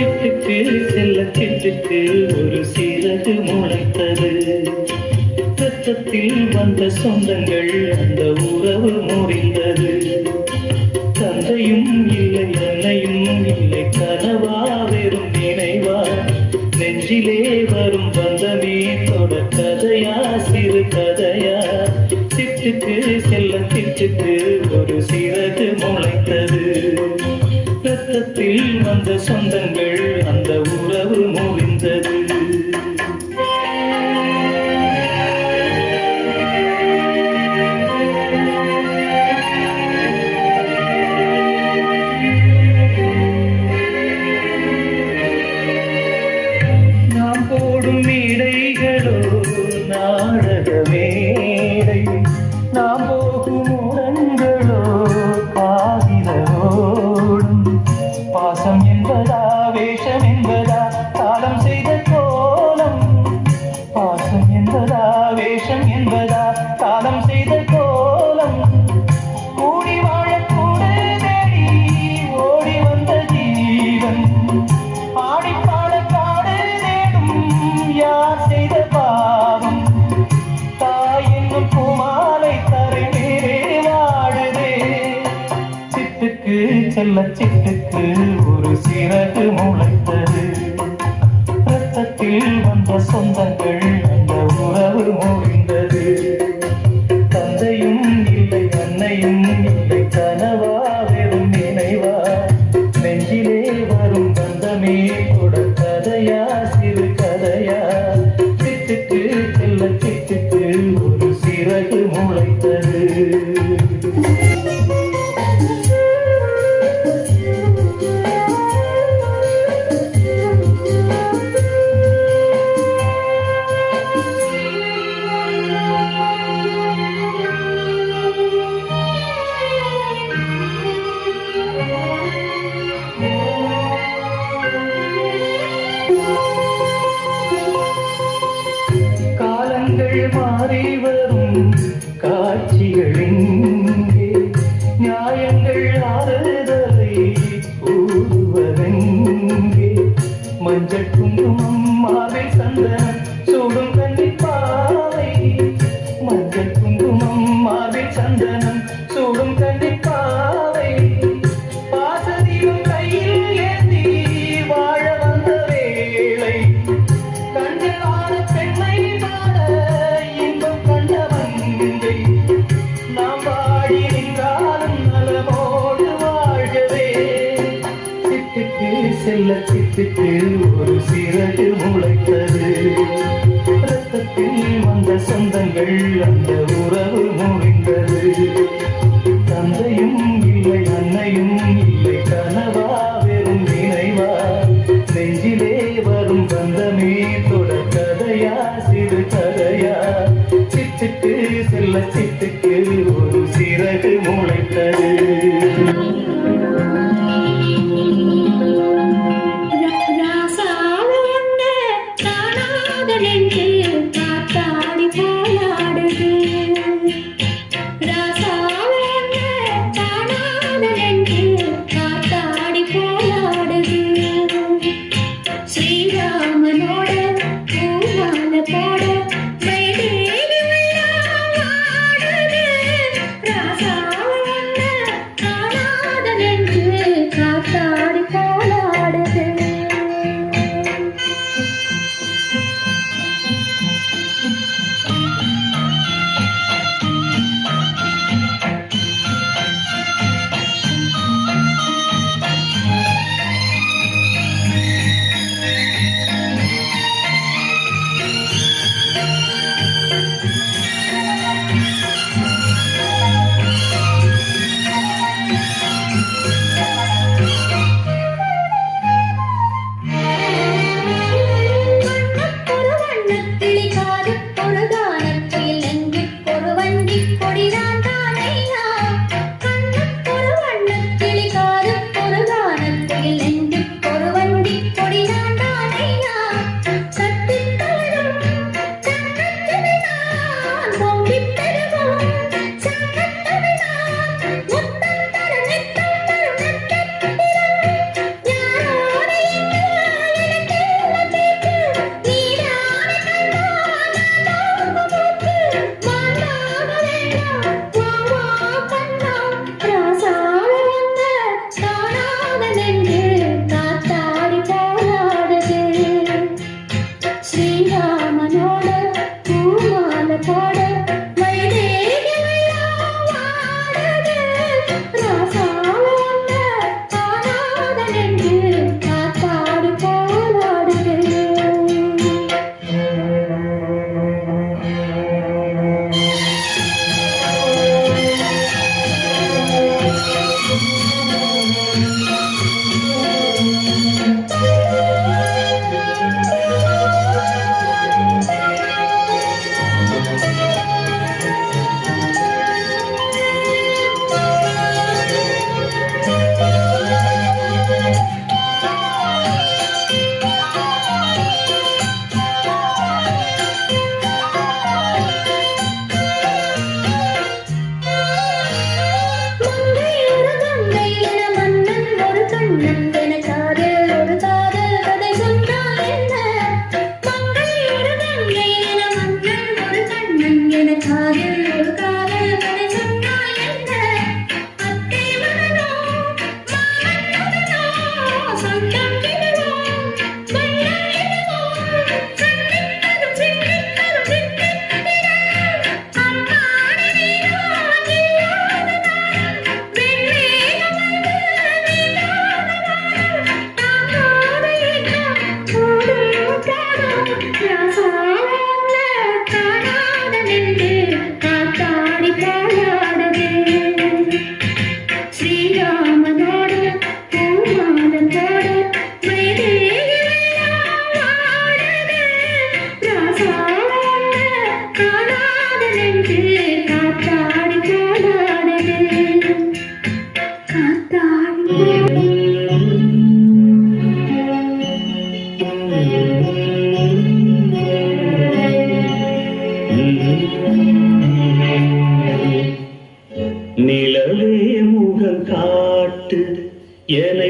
சிட்டுக்கு செல்ல சிட்டுக்கு ஒரு சிறகு முளைத்தது. ரத்தத்தில் வந்த சொந்தங்கள் அந்த உறவு முறிந்தது. தந்தையும் இல்லை அன்னையும் இல்லை கனவா வெறும் நினைவா? நெஞ்சிலே வரும் பந்தமே தொட கதையா சிறு கதையா? சிட்டுக்கு செல்ல சிட்டுக்கு தேசத்தில் வந்த சொந்தங்கள் 把生命 செல்ல சிட்டுக்கு ஒரு சிறகு முளைத்தது. ரத்தத்தில் வந்த சொந்தங்கள் அந்த உறவு முடிந்தது ஆறுதலை கூறுவதெங்கே? மஞ்சள் குங்குமம் மாலை சந்தனம் செல்ல சிட்டுக்கு ஒரு சிறகு முளைத்தது. ரத்தத்தில் வந்த சொந்தங்கள் அந்த உறவு முறிந்தது. தந்தையும் இல்லை அன்னையும் இல்லை கனவா வெறும் நினைவா? நெஞ்சிலே வரும் பந்தமே தொட கதையா சிறு கதையா? சிட்டுக்கு செல்ல சிட்டுக்கு ஒரு சிறகு முளைத்தது. ஏனை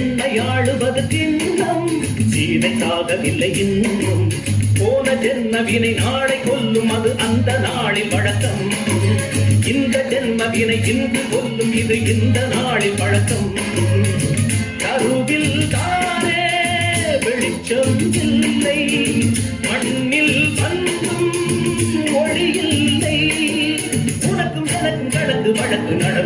என்னை ஆளுவது கிண்ணம் சீதைக்காகவில்லை இன்னும் போன ஜென்மவினை நாளை கொல்லும் அது அந்த நாளில் வழக்கம். இந்த ஜென்மவினை இன்று கொல்லும் இது இந்த நாளில் வழக்கம். கருவில் தானே வெளிச்சம் இல்லை. மண்ணில் பந்தும் ஒளி இல்லை. உனக்கும் எனக்கும் கடந்து வழக்கு நட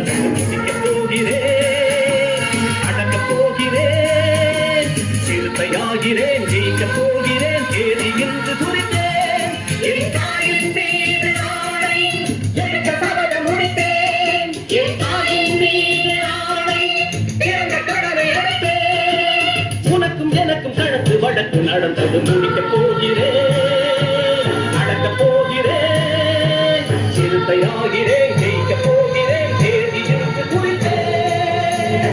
போகிறேன். சிறுத்தையாகிறேன் ஜெயிக்க போகிறேன் தேதி என்று துடித்தேன் என் தாயின் நடந்தது முடிக்க போகிறேன்.